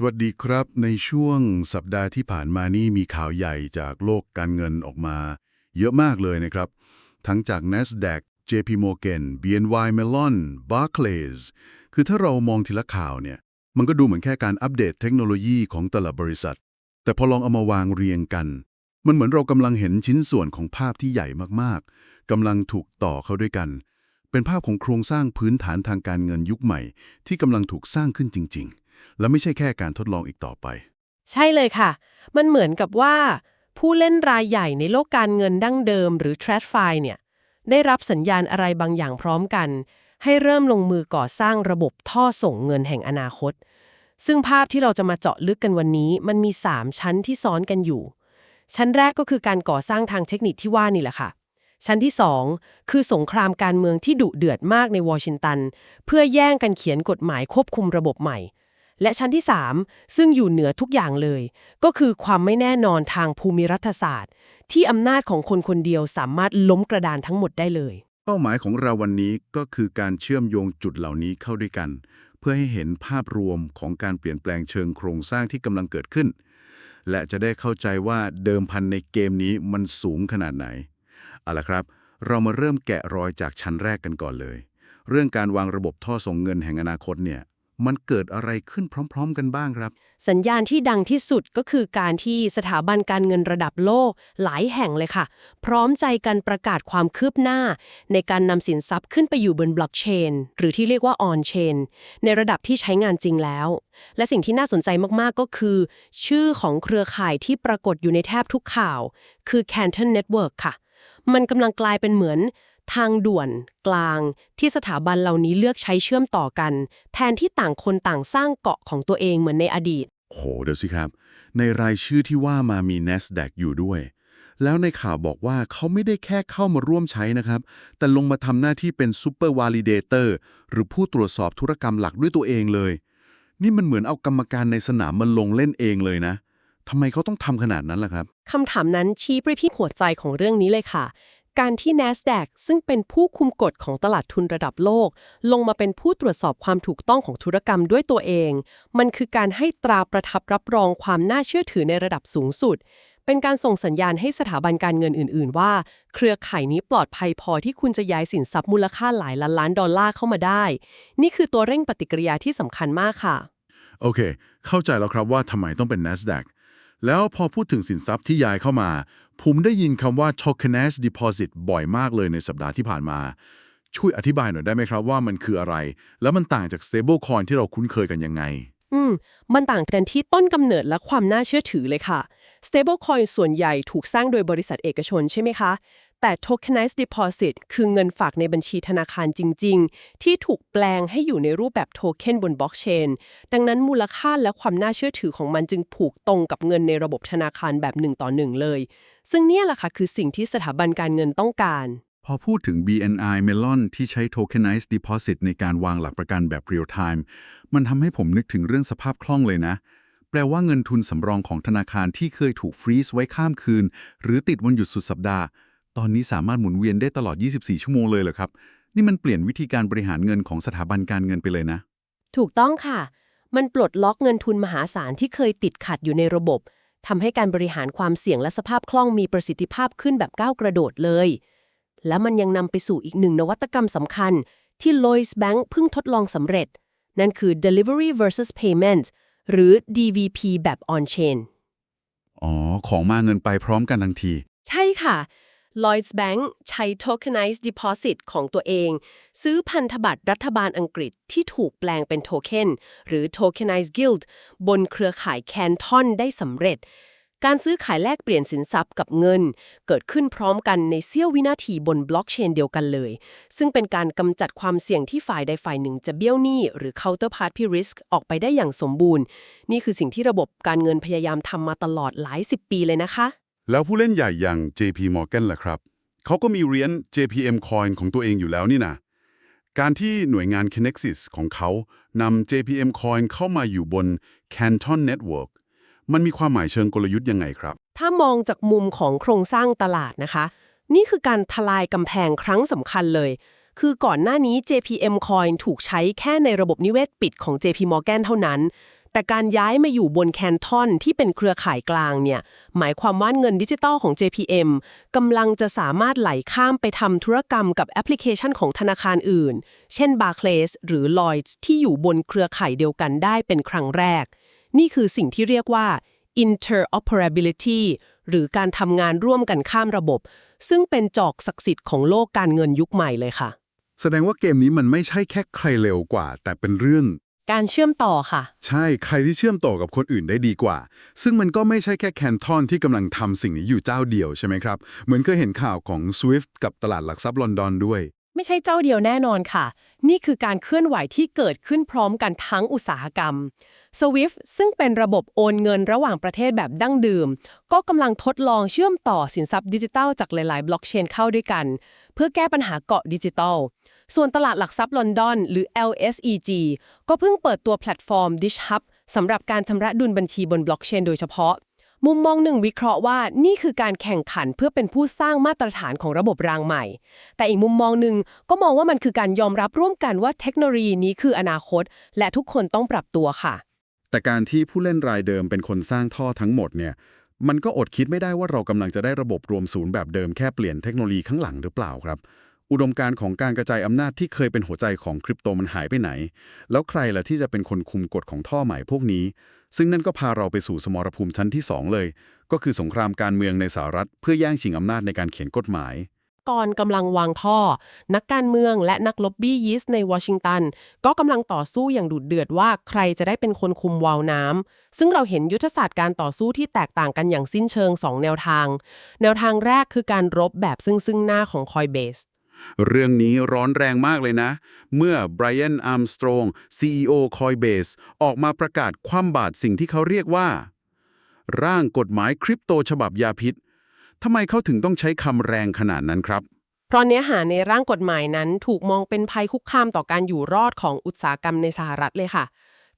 สวัสดีครับ ในช่วงสัปดาห์ที่ผ่านมานี่มีข่าวใหญ่จากโลกการเงินออกมา เยอะมากเลยนะครับ ทั้งจาก NASDAQ JP Morgan BNY Mellon Barclays คือถ้าเรามองทีละข่าวเนี่ย มันก็ดูเหมือนแค่การอัปเดตเทคโนโลยีของแต่ละบริษัท แต่พอลองเอามาวางเรียงกัน มันเหมือนเรากำลังเห็นชิ้นส่วนของภาพที่ใหญ่มากๆกำลังถูกต่อเข้าด้วยกัน เป็นภาพของโครงสร้างพื้นฐานทางการเงินยุคใหม่ ที่กำลังถูกสร้างขึ้นจริง ๆ และไม่ใช่แค่การทดลองอีกต่อไป ใช่เลยค่ะ มันเหมือนกับว่า ผู้เล่นรายใหญ่ในโลกการเงินดั้งเดิมหรือ t r a d f i เนี่ยได้รับสัญญาณอะไรบางอย่างพร้อมกัน ให้เริ่มลงมือก่อสร้างระบบท่อส่งเงินแห่งอนาคต ซึ่งภาพที่เราจะมาเจาะลึกกันวันนี้ มันมี 3 ชั้นที่ซ้อนกันอยู่ ชั้นแรกก็คือการก่อสร้างทางเทคนิคที่ว่านี่แหละค่ะชั้นที่ 2 คือสงครามการเมืองที่ดุเดือดมากในวอชิงตัน เพื่อแย่งกันเขียนกฎหมายควบคุมระบบใหม่ และชั้นที่ 3 ซึ่งอยู่เหนือทุกอย่างเลย ก็คือความไม่แน่นอนทางภูมิรัฐศาสตร์ ที่อำนาจของคนคนเดียวสามารถล้มกระดานทั้งหมดได้เลย เป้าหมายของเราวันนี้ก็คือการเชื่อมโยงจุดเหล่านี้เข้าด้วยกัน เพื่อให้เห็นภาพรวมของการเปลี่ยนแปลงเชิงโครงสร้างที่กำลังเกิดขึ้น และจะได้เข้าใจว่าเดิมพันในเกมนี้มันสูงขนาดไหนเอาละครับ เรามาเริ่มแกะรอยจากชั้นแรกกันก่อนเลย เรื่องการวางระบบท่อส่งเงินแห่งอนาคตเนี่ย มันเกิดอะไรขึ้นพร้อม ๆ กันบ้างครับ สัญญาณที่ดังที่สุดก็คือการที่สถาบันการเงินระดับโลกหลายแห่งเลยค่ะ พร้อมใจกันประกาศความคืบหน้า ในการนำสินทรัพย์ขึ้นไปอยู่บนบล็อกเชนหรือที่เรียกว่าออนเชนในระดับที่ใช้งานจริงแล้ว และสิ่งที่น่าสนใจมากๆก็คือ ชื่อของเครือข่ายที่ปรากฏอยู่ในแทบทุกข่าว คือ Canton Network ค่ะ มันกำลังกลายเป็นเหมือน ทางด่วนกลางที่สถาบันเหล่านี้เลือกใช้เชื่อมต่อกัน แทนที่ต่างคนต่างสร้างเกาะของตัวเองเหมือนในอดีต โหเดี๋ยวสิครับ ในรายชื่อที่ว่ามามี NASDAQ อยู่ด้วย แล้วในข่าวบอกว่าเขาไม่ได้แค่เข้ามาร่วมใช้นะครับ แต่ลงมาทำหน้าที่เป็น Super Validator หรือผู้ตรวจสอบธุรกรรมหลักด้วยตัวเองเลย นี่มันเหมือนเอากรรมการในสนามมาลงเล่นเองเลยนะ ทำไมเขาต้องทำขนาดนั้นล่ะครับ คำถามนั้นชี้ไปที่หัวใจของเรื่องนี้เลยค่ะ การที่ NASDAQ ซึ่งเป็นผู้คุมกฎของตลาดทุนระดับโลก ลงมาเป็นผู้ตรวจสอบความถูกต้องของธุรกรรมด้วยตัวเอง มันคือการให้ตราประทับรับรองความน่าเชื่อถือในระดับสูงสุด เป็นการส่งสัญญาณให้สถาบันการเงินอื่น ๆ ว่า เครือข่ายนี้ปลอดภัยพอที่คุณจะย้ายสินทรัพย์มูลค่าหลายล้านล้านดอลลาร์เข้ามาได้ นี่คือตัวเร่งปฏิกิริยาที่สำคัญมากค่ะ โอเค เข้าใจแล้วครับว่าทำไมต้องเป็น NASDAQ แล้วพอพูดถึงสินทรัพย์ที่ย้ายเข้ามา ผมได้ยินคำว่า tokenized deposit บ่อยมากเลยในสัปดาห์ที่ผ่านมา ช่วยอธิบายหน่อยได้ไหมครับว่ามันคืออะไร แล้วมันต่างจาก stable coin ที่เราคุ้นเคยกันยังไง อืม มันต่างกันที่ต้นกำเนิดและความน่าเชื่อถือเลยค่ะ stablecoin ส่วนใหญ่ถูกสร้างโดยบริษัทเอกชนใช่ไหมคะ แต่ tokenized deposit คือเงินฝากในบัญชีธนาคารจริง ๆ ที่ถูกแปลงให้อยู่ในรูปแบบโทเค็นบนบล็อกเชน ดังนั้นมูลค่าและความน่าเชื่อถือของมันจึงผูกตรงกับเงินในระบบธนาคารแบบหนึ่งต่อหนึ่งเลย ซึ่งเนี่ยแหละค่ะคือสิ่งที่สถาบันการเงินต้องการ พอพูดถึง BNI Melon ที่ใช้ Tokenized Deposit ในการวางหลักประกันแบบ Real Time มันทำให้ผมนึกถึงเรื่องสภาพคล่องเลยนะแปลว่าเงินทุนสำรองของธนาคารที่เคยถูกฟรีซไว้ข้ามคืน หรือติดวันหยุดสุดสัปดาห์ ตอนนี้สามารถหมุนเวียนได้ตลอด 24 ชั่วโมงเลยเหรอครับ นี่มันเปลี่ยนวิธีการบริหารเงินของสถาบันการเงินไปเลยนะ ถูกต้องค่ะ มันปลดล็อกเงินทุนมหาศาลที่เคยติดขัดอยู่ในระบบทำให้การบริหารความเสี่ยงและสภาพคล่องมีประสิทธิภาพขึ้นแบบก้าวกระโดดเลย และมันยังนำไปสู่อีกหนึ่งนวัตกรรมสำคัญ ที่ Lloyds Bank เพิ่งทดลองสำเร็จ นั่นคือ delivery versus payment หรือ DVP แบบ on-chain อ๋อ ของมาเงินไปพร้อมกันทันที ใช่ค่ะ Lloyds Bank ใช้ tokenized deposit ของตัวเอง ซื้อพันธบัตรรัฐบาลอังกฤษที่ถูกแปลงเป็นโทเค็นหรือ tokenized gilt บนเครือข่าย Canton ได้สำเร็จ การซื้อขายแลกเปลี่ยนสินทรัพย์กับเงิน เกิดขึ้นพร้อมกันในเสี้ยววินาทีบนบล็อกเชนเดียวกันเลย ซึ่งเป็นการกำจัดความเสี่ยงที่ฝ่ายใดฝ่ายหนึ่งจะเบี้ยวหนี้หรือ counterparty risk ออกไปได้อย่างสมบูรณ์ นี่คือสิ่งที่ระบบการเงินพยายามทำมาตลอดหลายสิบปีเลยนะคะ แล้วผู้เล่นใหญ่อย่าง JP Morgan ล่ะครับ เขาก็มีเหรียญ JPM Coin ของตัวเองอยู่แล้วนี่นะการที่หน่วยงาน Kinexis ของเขานำ JPM Coin เข้ามาอยู่บน Canton Network มันมีความหมายเชิงกลยุทธ์ยังไงครับ ถ้ามองจากมุมของโครงสร้างตลาดนะคะ นี่คือการทลายกำแพงครั้งสำคัญเลย คือก่อนหน้านี้ JPM Coin ถูกใช้แค่ในระบบนิเวศปิดของ JP Morgan เท่านั้น แต่การย้ายมาอยู่บนแคนทอนที่เป็นเครือข่ายกลางเนี่ย หมายความว่าเงินดิจิตอลของ JPM กำลังจะสามารถไหลข้ามไปทำธุรกรรมกับแอปพลิเคชันของธนาคารอื่น เช่น Barclays หรือ Lloyds ที่อยู่บนเครือข่ายเดียวกันได้เป็นครั้งแรก นี่คือสิ่งที่เรียกว่า interoperability หรือการทำงานร่วมกันข้ามระบบ ซึ่งเป็นจอกศักดิ์สิทธิ์ของโลกการเงินยุคใหม่เลยค่ะ แสดงว่าเกมนี้มันไม่ใช่แค่ใครเร็วกว่า แต่เป็นเรื่อง การเชื่อมต่อค่ะ ใช่ใครที่เชื่อมต่อกับคนอื่นได้ดีกว่า ซึ่งมันก็ไม่ใช่แค่แคนทอนที่กำลังทำสิ่งนี้อยู่เจ้าเดียวใช่ไหมครับ เหมือนเคยเห็นข่าวของ SWIFT กับตลาดหลักทรัพย์ลอนดอนด้วย ไม่ใช่เจ้าเดียวแน่นอนค่ะ นี่คือการเคลื่อนไหวที่เกิดขึ้นพร้อมกันทั้งอุตสาหกรรม SWIFT ซึ่งเป็นระบบโอนเงินระหว่างประเทศแบบดั้งดื่มก็กำลังทดลองเชื่อมต่อสินทรัพย์ดิจิทัลจากหลาย ๆ บล็อกเชนเข้าด้วยกัน เพื่อแก้ปัญหาเกาะดิจิทัล ส่วนตลาดหลักทรัพย์ลอนดอน หรือ LSEG ก็เพิ่งเปิดตัวแพลตฟอร์ม Dish Hub สำหรับการชำระดุลบัญชีบนบล็อกเชนโดยเฉพาะ มุมมองหนึ่งวิเคราะห์ว่านี่คือการแข่งขันเพื่อเป็นผู้สร้างมาตรฐานของระบบรางใหม่ แต่อีกมุมมองหนึ่งก็มองว่ามันคือการยอมรับร่วมกันว่าเทคโนโลยีนี้คืออนาคต และทุกคนต้องปรับตัวค่ะ แต่การที่ผู้เล่นรายเดิมเป็นคนสร้างท่อทั้งหมดเนี่ยมันก็อดคิดไม่ได้ว่าเรากำลังจะได้ระบบรวมศูนย์แบบเดิมแค่เปลี่ยนเทคโนโลยีข้างหลังหรือเปล่าครับ อุดมการณ์ของการกระจายอำนาจที่เคยเป็นหัวใจของคริปโตมันหายไปไหน แล้วใครล่ะที่จะเป็นคนคุมกฎของท่อใหม่พวกนี้ ซึ่งนั่นก็พาเราไปสู่สมรภูมิชั้นที่สองเลย ก็คือสงครามการเมืองในสหรัฐ เพื่อแย่งชิงอำนาจในการเขียนกฎหมายก่อนกำลังวางท่อ นักการเมืองและนักล็อบบี้ยิสในวอชิงตัน ก็กำลังต่อสู้อย่างดุเดือดว่าใครจะได้เป็นคนคุมวาล์วน้ำซึ่งเราเห็นยุทธศาสตร์การต่อสู้ที่แตกต่างกันอย่างสิ้นเชิง 2 แนวทาง แนวทางแรกคือการรบแบบซึ่งซึ่งหน้าของ Coinbase เเรื่องนี้ร้อนแรงมากเลยนะ เมื่อไบรอันอาร์มสตรอง CEO Coinbase ออกมาประกาศคว่ำบาตรสิ่งที่เขาเรียกว่า ร่างกฎหมายคริปโตฉบับยาพิษทำไมเขาถึงต้องใช้คำแรงขนาดนั้นครับ เพราะเนื้อหาในร่างกฎหมายนั้นถูกมองเป็นภัยคุกคามต่อการอยู่รอดของอุตสาหกรรมในสหรัฐเลยค่ะ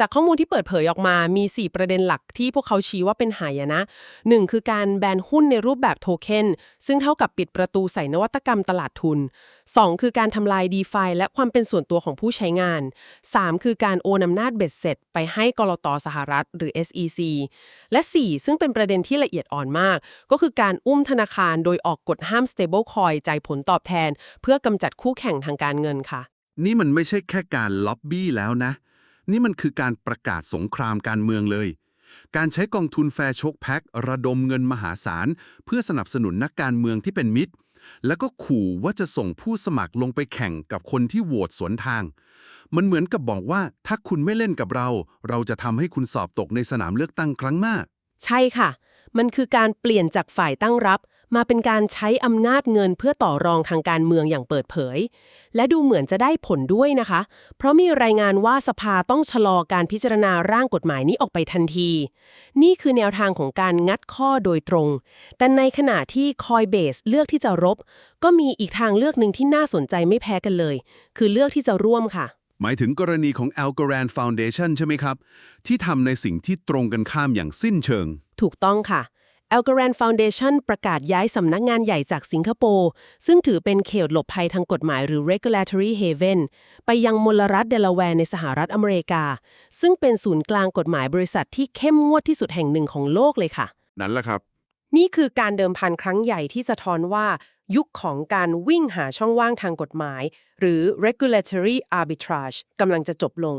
จากข้อมูลที่เปิดเผยออกมามี 4 ประเด็นหลักที่พวกเขาชี้ว่าเป็นหายนะ 1. คือการแบนหุ้นในรูปแบบโทเค็นซึ่งเท่ากับปิดประตูใส่นวัตกรรมตลาดทุน 2. คือการทำลาย d e f i และความเป็นส่วนตัวของผู้ใช้งาน 3. คือการโอนอำนาจเบ็ดเสร็จ ไปให้กรตสหรัฐ หรือ SEC และ 4. ซึ่งเป็นประเด็นที่ละเอียดอ่อนมาก ก็คือการอุ้มธนาคารโดยออกกฎห้าม stablecoin จ่ายผลตอบแทน เพื่อกำจัดคู่แข่งทางการเงินค่ะ นี่มันไม่ใช่แค่การล็อบบี้แล้วนะ นี่มันคือการประกาศสงครามการเมืองเลย การใช้กองทุนแฟร์ชคแพ็กระดมเงินมหาศาล เพื่อสนับสนุนนักการเมืองที่เป็นมิตร แล้วก็ขู่ว่าจะส่งผู้สมัครลงไปแข่งกับคนที่โหวตสวนทาง มันเหมือนกับบอกว่าถ้าคุณไม่เล่นกับเรา เราจะทำให้คุณสอบตกในสนามเลือกตั้งครั้งหน้า ใช่ค่ะ มันคือการเปลี่ยนจากฝ่ายตั้งรับ มาเป็นการใช้อำนาจเงินเพื่อต่อรองทางการเมืองอย่างเปิดเผย และดูเหมือนจะได้ผลด้วยนะคะ เพราะมีรายงานว่าสภาต้องชะลอการพิจารณาร่างกฎหมายนี้ออกไปทันที นี่คือแนวทางของการงัดข้อโดยตรง แต่ในขณะที่ Coinbase เลือกที่จะรบ ก็มีอีกทางเลือกหนึ่งที่น่าสนใจไม่แพ้กันเลย คือเลือกที่จะร่วมค่ะ หมายถึงกรณีของ Algorand Foundation ใช่ไหมครับ ที่ทำในสิ่งที่ตรงกันข้ามอย่างสิ้นเชิง ถูกต้องค่ะ Algorand Foundation ประกาศย้ายสำนักงานใหญ่จากสิงคโปร์ซึ่งถือเป็นเขตหลบภัยทางกฎหมายหรือ regulatory haven ไปยังมลรัฐเดลาแวร์ในสหรัฐอเมริกา ซึ่งเป็นศูนย์กลางกฎหมายบริษัทที่เข้มงวดที่สุดแห่งหนึ่งของโลกเลยค่ะ นั่นแหละครับ นี่คือการเดิมพันครั้งใหญ่ที่สะท้อนว่า ยุคของการวิ่งหาช่องว่างทางกฎหมาย หรือ regulatory arbitrage กำลังจะจบลง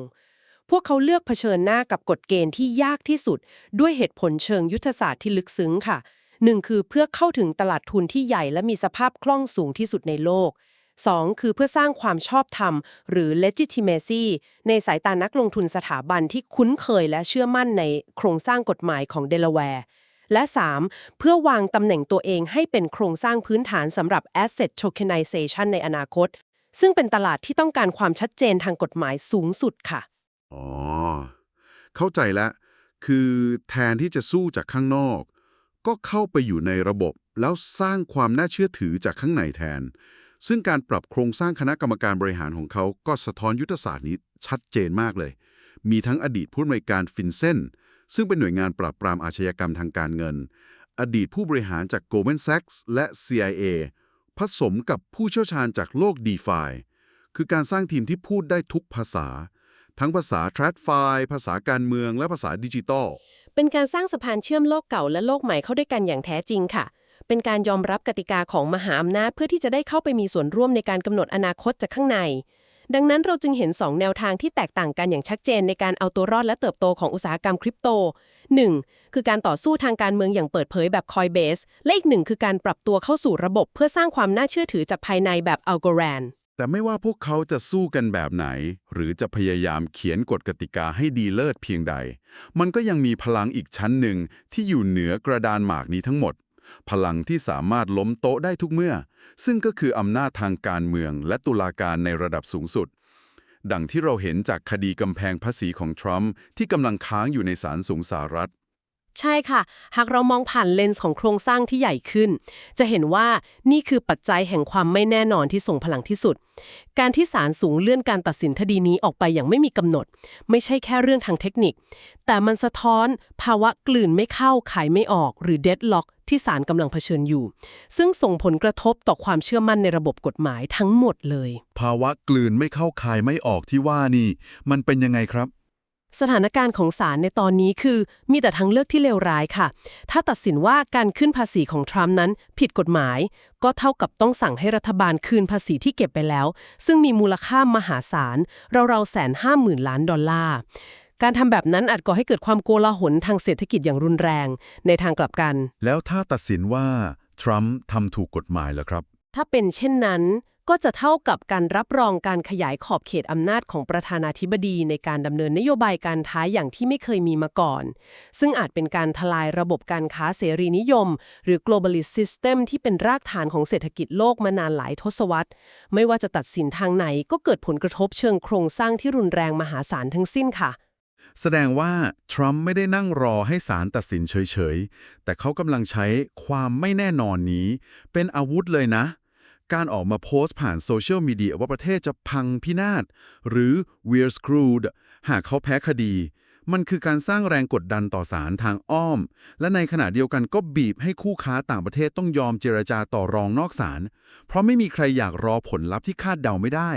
พวกเขาเลือกเผชิญหน้ากับกฎเกณฑ์ที่ยากที่สุด ด้วยเหตุผลเชิงยุทธศาสตร์ที่ลึกซึ้งค่ะหนึ่งคือเพื่อเข้าถึงตลาดทุนที่ใหญ่และมีสภาพคล่องสูงที่สุดในโลก 2. คือเพื่อสร้างความชอบธรรม หรือ legitimacy ในสายตานักลงทุนสถาบันที่คุ้นเคยและเชื่อมั่นในโครงสร้างกฎหมายของเดลาแวร์ และ 3. เพื่อวางตำแหน่งตัวเองให้เป็นโครงสร้างพื้นฐานสำหรับ asset tokenization ในอนาคต ซึ่งเป็นตลาดที่ต้องการความชัดเจนทางกฎหมายสูงสุดค่ะ อ๋อ เข้าใจแล้ว คือแทนที่จะสู้จากข้างนอก ก็เข้าไปอยู่ในระบบ แล้วสร้างความน่าเชื่อถือจากข้างในแทน ซึ่งการปรับโครงสร้างคณะกรรมการบริหารของเขาก็สะท้อนยุทธศาสตร์นี้ชัดเจนมากเลย มีทั้งอดีตผู้อำนวยการฟินเซนซึ่งเป็นหน่วยงานปราบปรามอาชญากรรมทางการเงิน อดีตผู้บริหารจาก Goldman Sachs และ CIA ผสมกับผู้เชี่ยวชาญจากโลก d e f i คือการสร้างทีมที่พูดได้ทุกภาษา ทั้งภาษา t r a d f i ภาษาการเมืองและภาษาดิจิตอล เป็นการสร้างสะพานเชื่อมโลกเก่าและโลกใหม่เข้าด้วยกันอย่างแท้จริงค่ะ เป็นการยอมรับกติกาของมหาอำนาจเพื่อที่จะได้เข้าไปมีส่วนร่วมในการกำหนดอนาคตจากข้างใน ดังนั้นเราจึงเห็น 2 แนวทางที่แตกต่างกันอย่างชัดเจนในการเอาตัวรอดและเติบโตของอุตสาหกรรมคริปโต 1. คือการต่อสู้ทางการเมืองอย่างเปิดเผยแบบ Coinbase และอีกหนึ่งคือการปรับตัวเข้าสู่ระบบเพื่อสร้างความน่าเชื่อถือจากภายในแบบ Algorand แแต่ไม่ว่าพวกเขาจะสู้กันแบบไหน หรือจะพยายามเขียนกฎกติกาให้ดีเลิศเพียงใด มันก็ยังมีพลังอีกชั้นหนึ่งที่อยู่เหนือกระดานหมากนี้ทั้งหมด พลังที่สามารถล้มโต๊ะได้ทุกเมื่อ ซึ่งก็คืออำนาจทางการเมืองและตุลาการในระดับสูงสุด ดังที่เราเห็นจากคดีกำแพงภาษีของทรัมป์ที่กำลังค้างอยู่ในศาลสูงสหรัฐ ใช่ค่ะ หากเรามองผ่านเลนส์ของโครงสร้างที่ใหญ่ขึ้น จะเห็นว่านี่คือปัจจัยแห่งความไม่แน่นอนที่ส่งพลังที่สุด การที่ศาลสูงเลื่อนการตัดสินคดีนี้ออกไปอย่างไม่มีกำหนด ไม่ใช่แค่เรื่องทางเทคนิค แต่มันสะท้อนภาวะกลืนไม่เข้าขายไม่ออก หรือ deadlock ที่ศาลกำลังเผชิญอยู่ ซึ่งส่งผลกระทบต่อความเชื่อมั่นในระบบกฎหมายทั้งหมดเลย ภาวะกลืนไม่เข้าคายไม่ออกที่ว่านี่ มันเป็นยังไงครับ สถานการณ์ของศาลในตอนนี้คือ มีแต่ทางเลือกที่เลวร้ายค่ะ ถ้าตัดสินว่าการขึ้นภาษีของทรัมป์นั้นผิดกฎหมาย ก็เท่ากับต้องสั่งให้รัฐบาลคืนภาษีที่เก็บไปแล้ว ซึ่งมีมูลค่ามหาศาลราวๆแสนห้าหมื่นล้านดอลลาร์ การทำแบบนั้นอาจก่อให้เกิดความโกลาหลทางเศรษฐกิจอย่างรุนแรง ในทางกลับกัน แล้วถ้าตัดสินว่าทรัมป์ทำถูกกฎหมายแล้วครับ ถ้าเป็นเช่นนั้น ก็จะเท่ากับการรับรองการขยายขอบเขตอำนาจของประธานาธิบดีในการดำเนินนโยบายการค้ายอย่างที่ไม่เคยมีมาก่อน ซึ่งอาจเป็นการทลายระบบการค้าเสรีนิยม หรือ globalist system ที่เป็นรากฐานของเศรษฐกิจโลกมานานหลายทศวรรษ ไม่ว่าจะตัดสินทางไหนก็เกิดผลกระทบเชิงโครงสร้างที่รุนแรงมหาศาลทั้งสิ้นค่ะ แสดงว่า ทรัมป์ไม่ได้นั่งรอให้ศาลตัดสินเฉยๆ แต่เขากำลังใช้ความไม่แน่นอนนี้ เป็นอาวุธเลยนะ การออกมาโพสต์ผ่านโซเชียลมีเดียว่าประเทศจะพังพินาศ หรือ we're screwed หากเขาแพ้คดี มันคือการสร้างแรงกดดันต่อศาลทางอ้อม และในขณะเดียวกันก็บีบให้คู่ค้าต่างประเทศต้องยอมเจรจาต่อรองนอกศาลเพราะไม่มีใครอยากรอผลลัพธ์ที่คาดเดาไม่ได้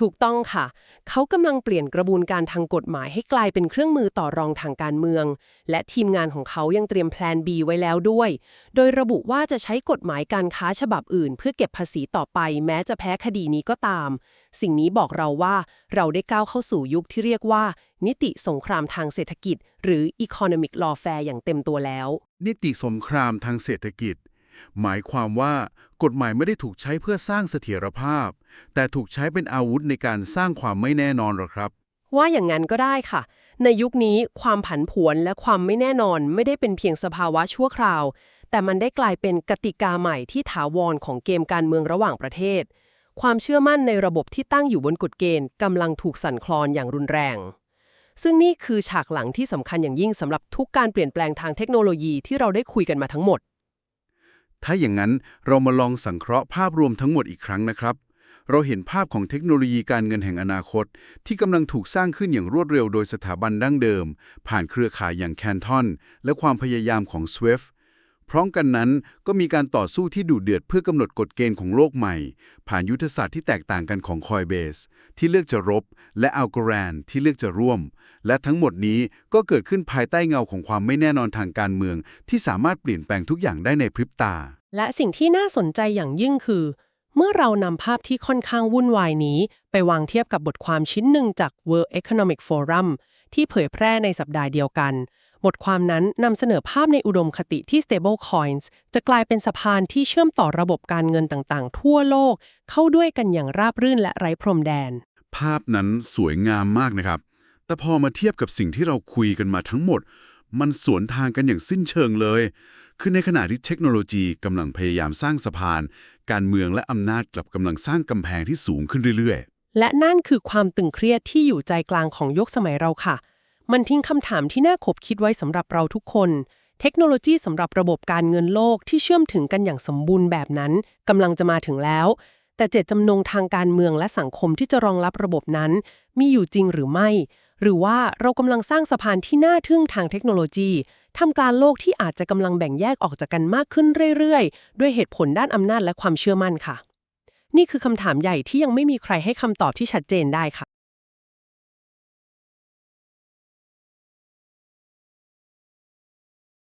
ถูกต้องค่ะ เขากำลังเปลี่ยนกระบวนการทางกฎหมายให้กลายเป็นเครื่องมือต่อรองทางการเมือง และทีมงานของเขายังเตรียมแพลน B ไว้แล้วด้วย โดยระบุว่าจะใช้กฎหมายการค้าฉบับอื่น เพื่อเก็บภาษีต่อไป แม้จะแพ้คดีนี้ก็ตาม สิ่งนี้บอกเราว่าเราได้ก้าวเข้าสู่ยุคที่เรียกว่า นิติสงครามทางเศรษฐกิจ หรือ economic lawfare อย่างเต็มตัวแล้ว นิติสงครามทางเศรษฐกิจ หมายความว่ากฎหมายไม่ได้ถูกใช้เพื่อสร้างเสถียรภาพ แต่ถูกใช้เป็นอาวุธในการสร้างความไม่แน่นอนหรอกครับ ว่าอย่างนั้นก็ได้ค่ะ ในยุคนี้ความผันผวนและความไม่แน่นอนไม่ได้เป็นเพียงสภาวะชั่วคราว แต่มันได้กลายเป็นกติกาใหม่ที่ถาวรของเกมการเมืองระหว่างประเทศ ความเชื่อมั่นในระบบที่ตั้งอยู่บนกฎเกณฑ์กำลังถูกสั่นคลอนอย่างรุนแรง ซึ่งนี่คือฉากหลังที่สำคัญอย่างยิ่งสำหรับทุกการเปลี่ยนแปลงทางเทคโนโลยีที่เราได้คุยกันมาทั้งหมดถ้าอย่างนั้นเรามาลองสังเคราะห์ภาพรวมทั้งหมดอีกครั้งนะครับ เราเห็นภาพของเทคโนโลยีการเงินแห่งอนาคต ที่กำลังถูกสร้างขึ้นอย่างรวดเร็วโดยสถาบันดั้งเดิม ผ่านเครือข่ายอย่าง Canton และความพยายามของ SWIFT พร้อมกันนั้นก็มีการต่อสู้ที่ดุเดือดเพื่อกำหนดกฎเกณฑ์ของโลกใหม่ ผ่านยุทธศาสตร์ที่แตกต่างกันของ Coinbase ที่เลือกจะรบ และ Algorand ที่เลือกจะร่วม และทั้งหมดนี้ก็เกิดขึ้นภายใต้เงาของความไม่แน่นอนทางการเมือง ที่สามารถเปลี่ยนแปลงทุกอย่างได้ในพริบตา และสิ่งที่น่าสนใจอย่างยิ่งคือ เมื่อเรานำภาพที่ค่อนข้างวุ่นวายนี้ ไปวางเทียบกับบทความชิ้นหนึ่งจาก World Economic Forum ที่เผยแพร่ในสัปดาห์เดียวกัน บทความนั้นนำเสนอภาพในอุดมคติที่ stable coins จะกลายเป็นสะพานที่เชื่อมต่อระบบการเงินต่างๆ ทั่วโลก เข้าด้วยกันอย่างราบรื่นและไร้พรมแดน ภาพนั้นสวยงามมากนะครับ แต่พอมาเทียบกับสิ่งที่เราคุยกันมาทั้งหมด มันสวนทางกันอย่างสิ้นเชิงเลย คือในขณะที่เทคโนโลยีกำลังพยายามสร้างสะพาน การเมืองและอำนาจกลับกำลังสร้างกำแพงที่สูงขึ้นเรื่อยๆ และนั่นคือความตึงเครียดที่อยู่ใจกลางของยุคสมัยเราค่ะ มันทิ้งคำถามที่น่าขบคิดไว้สำหรับเราทุกคน เทคโนโลยีสำหรับระบบการเงินโลกที่เชื่อมถึงกันอย่างสมบูรณ์แบบนั้นกำลังจะมาถึงแล้ว แต่เจตจำนงทางการเมืองและสังคมที่จะรองรับระบบนั้น มีอยู่จริงหรือไม่ หรือว่าเรากำลังสร้างสะพานที่น่าทึ่งทางเทคโนโลยีทำกลารโลกที่อาจจะกำลังแบ่งแยกออกจากกันมากขึ้นเรื่อยๆ ด้วยเหตุผลด้านอำนาจและความเชื่อมั่นค่ะ นี่คือคำถามใหญ่ที่ยังไม่มีใครให้คำตอบที่ชัดเจนได้ค่ะ